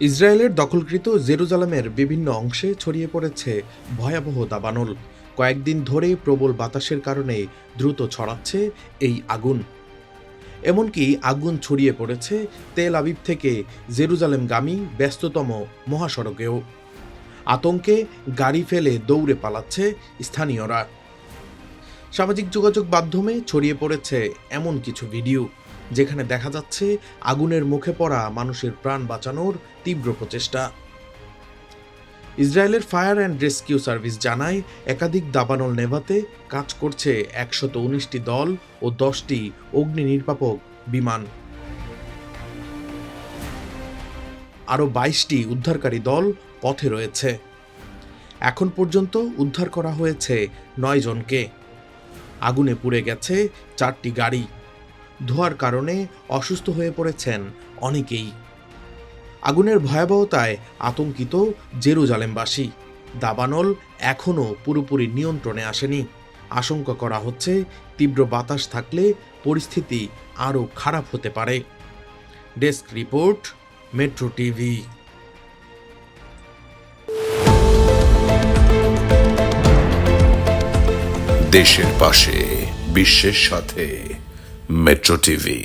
ইসরায়েলের দখলকৃত জেরুজালেমের বিভিন্ন অংশে ছড়িয়ে পড়েছে ভয়াবহ দাবানল। কয়েকদিন ধরে প্রবল বাতাসের কারণে দ্রুত ছড়াচ্ছে এই আগুন। এমনকি আগুন ছড়িয়ে পড়েছে তেল আবিব থেকে জেরুজালেমগামী ব্যস্ততম মহাসড়কেও। আতঙ্কে গাড়ি ফেলে দৌড়ে পালাচ্ছে স্থানীয়রা। সামাজিক যোগাযোগ মাধ্যমে ছড়িয়ে পড়েছে এমন কিছু ভিডিও। যেখানে দেখা যাচ্ছে আগুনের মুখে পড়া মানুষের প্রাণ বাঁচানোর তীব্র প্রচেষ্টা। ইসরায়েলের ফায়ার অ্যান্ড রেস্কিউ সার্ভিস জানায়, একাধিক দাবানল নেভাতে কাজ করছে একশত উনিশটি দল ও দশটি অগ্নি নির্বাপক বিমান। আরও বাইশটি উদ্ধারকারী দল পথে রয়েছে। এখন পর্যন্ত উদ্ধার করা হয়েছে নয় জনকে। আগুনে পুড়ে গেছে চারটি গাড়ি। ধোয়ার কারণে অসুস্থ হয়ে পড়েছেন অনেকেই। আগুনের ভয়াবহতায় আতঙ্কিত জেরুজালেমবাসী। দাবানল এখনও পুরোপুরি নিয়ন্ত্রণে আসেনি। আশঙ্কা করা হচ্ছে তীব্র বাতাস থাকলে পরিস্থিতি আরও খারাপ হতে পারে। Desk report, metro TV. দেশের পাশে, বিশ্বের সাথে। Metro TV